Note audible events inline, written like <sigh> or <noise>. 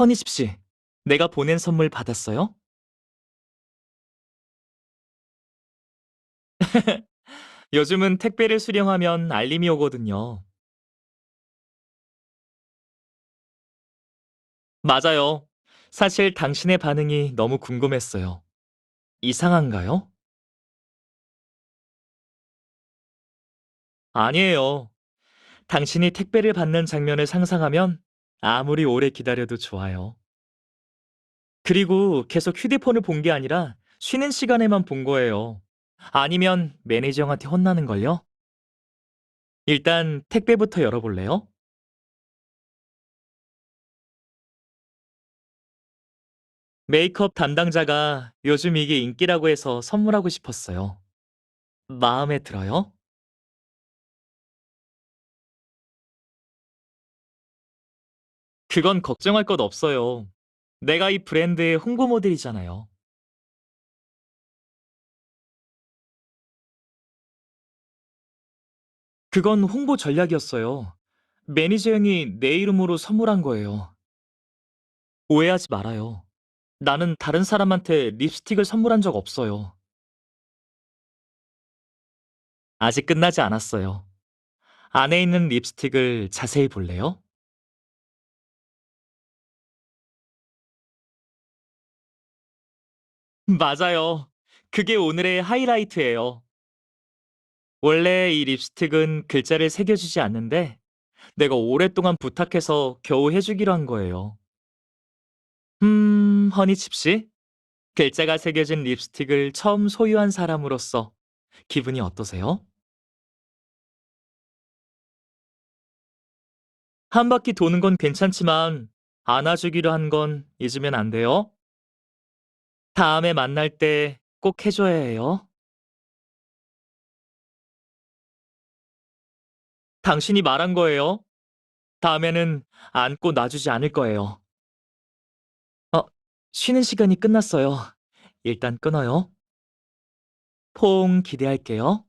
허니십 씨, 내가 보낸 선물 받았어요? <laughs> 요즘은 택배를 수령하면 알림이 오거든요. 맞아요. 사실 당신의 반응이 너무 궁금했어요. 이상한가요? 아니에요. 당신이 택배를 받는 장면을 상상하면 아무리 오래 기다려도 좋아요. 그리고 계속 휴대폰을 본 게 아니라 쉬는 시간에만 본 거예요. 아니면 매니저 형한테 혼나는걸요? 일단 택배부터 열어볼래요? 메이크업 담당자가 요즘 이게 인기라고 해서 선물하고 싶었어요. 마음에 들어요? 그건 걱정할 것 없어요. 내가 이 브랜드의 홍보 모델이잖아요. 그건 홍보 전략이었어요. 매니저 형이 내 이름으로 선물한 거예요. 오해하지 말아요. 나는 다른 사람한테 립스틱을 선물한 적 없어요. 아직 끝나지 않았어요. 안에 있는 립스틱을 자세히 볼래요? 맞아요. 그게 오늘의 하이라이트예요. 원래 이 립스틱은 글자를 새겨주지 않는데 내가 오랫동안 부탁해서 겨우 해주기로 한 거예요. 음, 허니칩 씨? 글자가 새겨진 립스틱을 처음 소유한 사람으로서 기분이 어떠세요? 한 바퀴 도는 건 괜찮지만 안아주기로 한 건 잊으면 안 돼요. 다음에 만날 때 꼭 해줘야 해요. 당신이 말한 거예요. 다음에는 안고 놔주지 않을 거예요. 어, 쉬는 시간이 끝났어요. 일단 끊어요. 포옹 기대할게요.